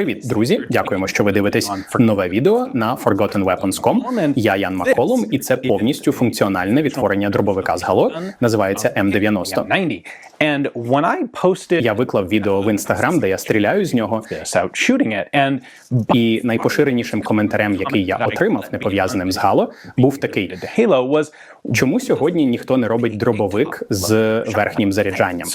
Привіт, друзі! Дякуємо, що ви дивитесь нове відео на ForgottenWeapons.com. Я Ян Макколум, і це повністю функціональне відтворення дробовика з Гало. Називається М90. 90. And when I Я виклав відео в інстаграм, де я стріляю з нього. І найпоширенішим коментарем, який я отримав, не пов'язаним з Гало, був такий: чому сьогодні ніхто не робить дробовик з верхнім заряджанням?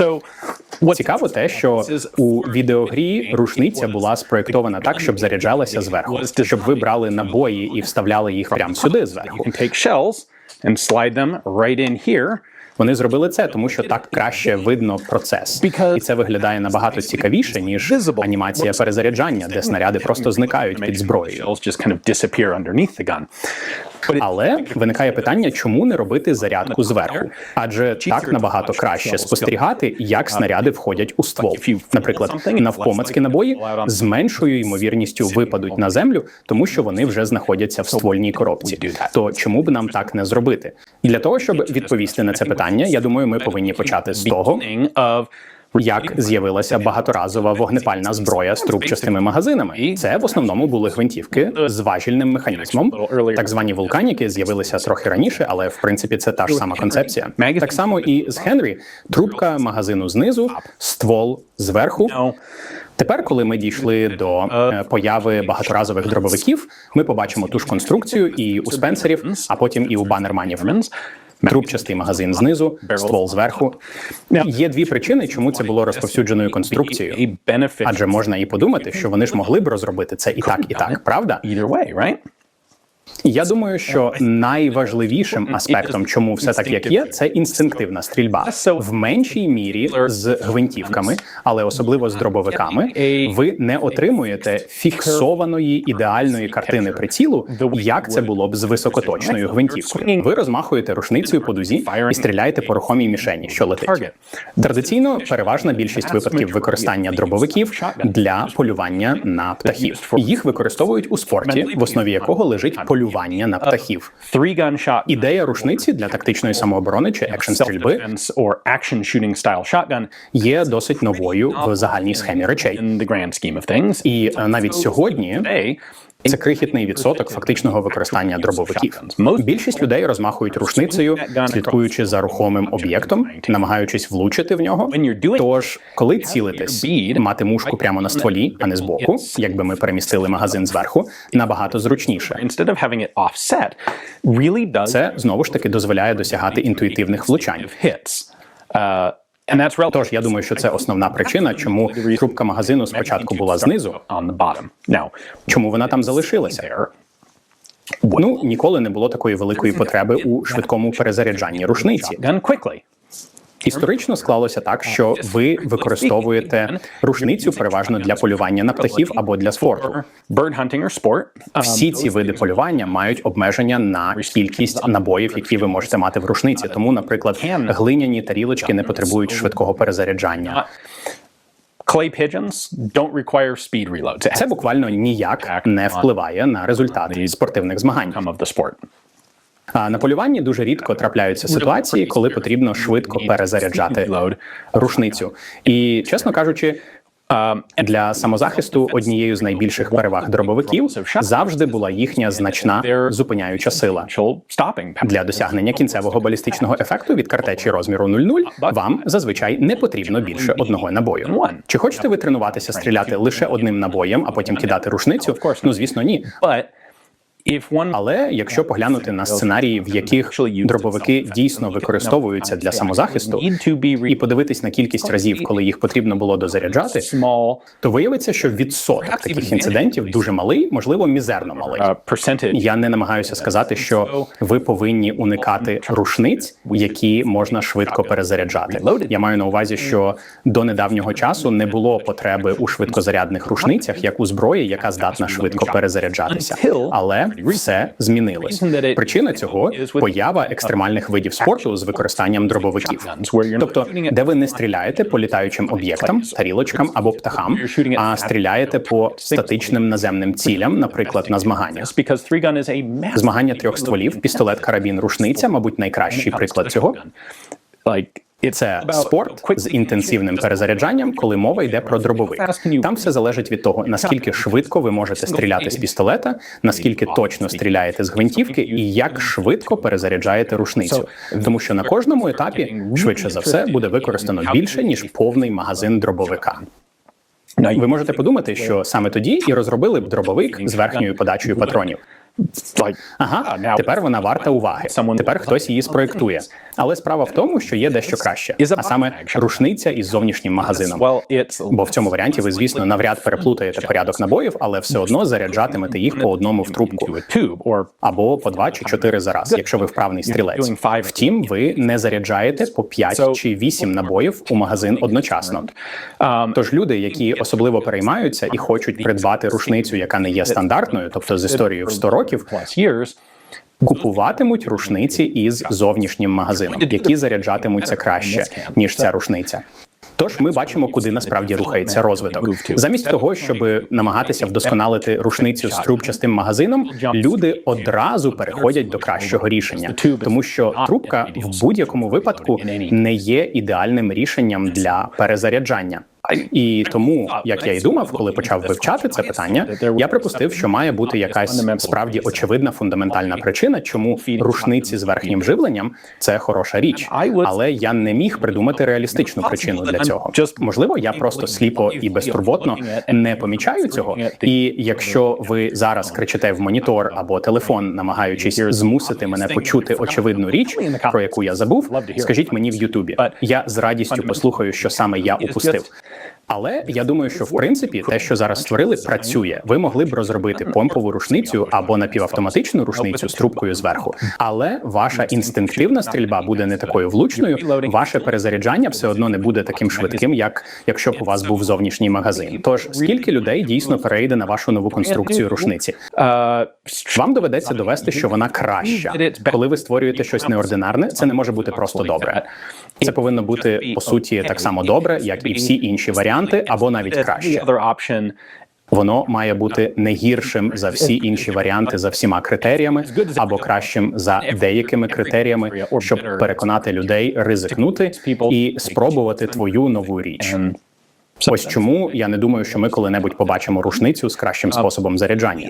Цікаво те, що у відеогрі рушниця була спроєктована так, щоб заряджалася зверху, щоб ви брали набої і вставляли їх прямо сюди зверху. you can take shells and slide them right in here. Вони зробили це, тому що так краще видно процес, і це виглядає набагато цікавіше ніж анімація перезаряджання, де снаряди просто зникають під зброєю. Але виникає питання, чому не робити зарядку зверху? Адже так набагато краще спостерігати, як снаряди входять у ствол. Наприклад, навпомацькі набої з меншою ймовірністю випадуть на землю, тому що вони вже знаходяться в ствольній коробці. То чому б нам так не зробити? Для того щоб відповісти на це питання, я думаю, ми повинні почати з того, як з'явилася багаторазова вогнепальна зброя з трубчастими магазинами. Це в основному були гвинтівки з важільним механізмом. Так звані вулканіки з'явилися трохи раніше, але в принципі це та ж сама концепція. Так само і з Генрі трубка магазину знизу, ствол зверху. Тепер, коли ми дійшли до е, появи багаторазових дробовиків, ми побачимо ту ж конструкцію і у Спенсерів, а потім і у банерманів. Трубчастий магазин знизу, ствол зверху. Є дві причини, чому це було розповсюдженою конструкцією. Адже можна і подумати, що вони ж могли б розробити це і так, і так, правда? Я думаю, що найважливішим аспектом, чому все так як є, це інстинктивна стрільба в меншій мірі з гвинтівками, але особливо з дробовиками. Ви не отримуєте фіксованої ідеальної картини прицілу, як це було б з високоточною гвинтівкою. Ви розмахуєте рушницею по дузі і стріляєте по рухомій мішені, що летить. Традиційно переважна більшість випадків використання дробовиків для полювання на птахів. Їх використовують у спорті, в основі якого лежить полювання на птахів. Three gun shot Ідея рушниці для тактичної самооборони чи екшн стрільби є досить новою в загальній схемі речей. І е, навіть сьогодні це крихітний відсоток фактичного використання дробовиків. Більшість людей розмахують рушницею, слідкуючи за рухомим об'єктом, намагаючись влучити в нього. Тож, коли цілитесь, мати мушку прямо на стволі, а не збоку, якби ми перемістили магазин зверху, набагато зручніше. Це знову ж таки дозволяє досягати інтуїтивних влучань. Тож я думаю, що це основна причина, чому трубка магазину спочатку була знизу, чому вона там залишилася. Ну ніколи не було такої великої потреби у швидкому перезаряджанні рушниці. Історично склалося так, що ви використовуєте рушницю переважно для полювання на птахів або для спорту. Всі ці види полювання мають обмеження на кількість набоїв, які ви можете мати в рушниці. Тому, наприклад, глиняні тарілочки не потребують швидкого перезаряджання. clay pigeons don't require speed reloads. Це буквально ніяк не впливає на результати спортивних змагань. А на полюванні дуже рідко трапляються ситуації, коли потрібно швидко перезаряджати рушницю. І чесно кажучи. Для самозахисту однією з найбільших переваг дробовиків завжди була їхня значна зупиняюча сила. Для досягнення кінцевого балістичного ефекту від картечі розміру 0,0 вам зазвичай не потрібно більше одного набою. Чи хочете ви тренуватися стріляти лише одним набоєм, а потім кидати рушницю? Ну звісно, ні. Але якщо поглянути на сценарії, в яких дробовики дійсно використовуються для самозахисту, і подивитись на кількість разів, коли їх потрібно було дозаряджати, то виявиться, що відсоток таких інцидентів дуже малий, можливо, мізерно малий. uh, Я не намагаюся сказати, що ви повинні уникати рушниць, які можна швидко перезаряджати. Я маю на увазі, що до недавнього часу не було потреби у швидкозарядних рушницях, як у зброї, яка здатна швидко перезаряджатися. Але все змінилось. Причина цього поява екстремальних видів спорту з використанням дробовиків. Тобто, де ви не стріляєте по літаючим об'єктам, тарілочкам або птахам, а стріляєте по статичним наземним цілям, наприклад, на змаганнях. Змагання трьох стволів, пістолет, карабін, рушниця, мабуть, найкращий приклад цього. Like Це спорт з інтенсивним перезаряджанням, коли мова йде про дробовик. Там все залежить від того, наскільки швидко ви можете стріляти з пістолета, наскільки точно стріляєте з гвинтівки, і як швидко перезаряджаєте рушницю. Тому що на кожному етапі швидше за все буде використано більше ніж повний магазин дробовика. Ви можете подумати, що саме тоді і розробили б дробовик з верхньою подачею патронів. Ага, тепер вона варта уваги. Тепер хтось її спроєктує. Але справа в тому, що є дещо краще, а саме рушниця із зовнішнім магазином. Бо в цьому варіанті ви, звісно, навряд переплутаєте порядок набоїв, але все одно заряджатимете їх по одному в трубку. Або по два чи чотири за раз, якщо ви вправний стрілець. Втім, ви не заряджаєте по 5 чи 8 набоїв у магазин одночасно. Тож люди, які особливо переймаються і хочуть придбати рушницю, яка не є стандартною, тобто з історією в 100 років, years. купуватимуть рушниці із зовнішнім магазином, які заряджатимуться краще ніж ця рушниця. Тож ми бачимо, куди насправді рухається розвиток. Замість того, щоб намагатися вдосконалити рушницю з трубчастим магазином, люди одразу переходять до кращого рішення, тому що трубка в будь-якому випадку не є ідеальним рішенням для перезаряджання. І тому, як я і думав, коли почав вивчати це питання, я припустив, що має бути якась справді очевидна фундаментальна причина, чому рушниці з верхнім живленням це хороша річ. Але я не міг придумати реалістичну причину для цього. Можливо, я просто сліпо і безтурботно не помічаю цього. І якщо ви зараз кричите в монітор або телефон, намагаючись змусити мене почути очевидну річ, про яку я забув, скажіть мені в Ютубі. Я з радістю послухаю, що саме я упустив. Але я думаю, що в принципі те, що зараз створили, працює. Ви могли б розробити помпову рушницю або напівавтоматичну рушницю з трубкою зверху. Але ваша інстинктивна стрільба буде не такою влучною. Ваше перезаряджання все одно не буде таким швидким, як якщо б у вас був зовнішній магазин. Тож скільки людей дійсно перейде на вашу нову конструкцію рушниці? Вам доведеться довести, що вона краща. Коли ви створюєте щось неординарне, це не може бути просто добре. Це повинно бути по суті так само добре, як і всі інші варіанти, або навіть краще. other Воно має бути не гіршим за всі інші варіанти за всіма критеріями, або кращим за деякими критеріями, щоб переконати людей ризикнути і спробувати твою нову річ. Ось чому я не думаю, що ми коли-небудь побачимо рушницю з кращим способом заряджання.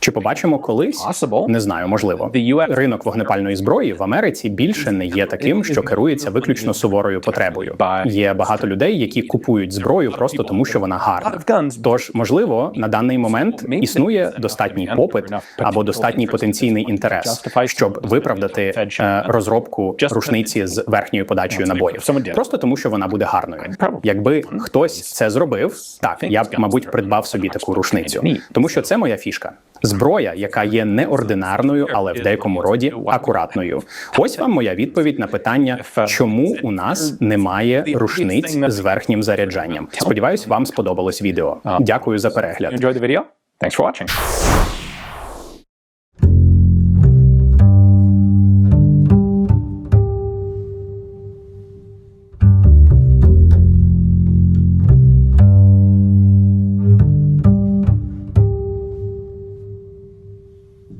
Чи побачимо колись? Не знаю, можливо. Ринок вогнепальної зброї в Америці більше не є таким, що керується виключно суворою потребою. Є багато людей, які купують зброю просто тому, що вона гарна. Тож, можливо, на даний момент існує достатній попит або достатній потенційний інтерес, щоб виправдати е, розробку рушниці з верхньою подачею набоїв. Просто тому, що вона буде гарною. Якби хтось це зробив, так я б, мабуть, придбав собі таку рушницю, тому що це моя фішка. Зброя, яка є неординарною, але в деякому роді акуратною. Ось вам моя відповідь на питання, чому у нас немає рушниць з верхнім заряджанням. Сподіваюсь, вам сподобалось відео. Дякую за перегляд. Thanks for watching.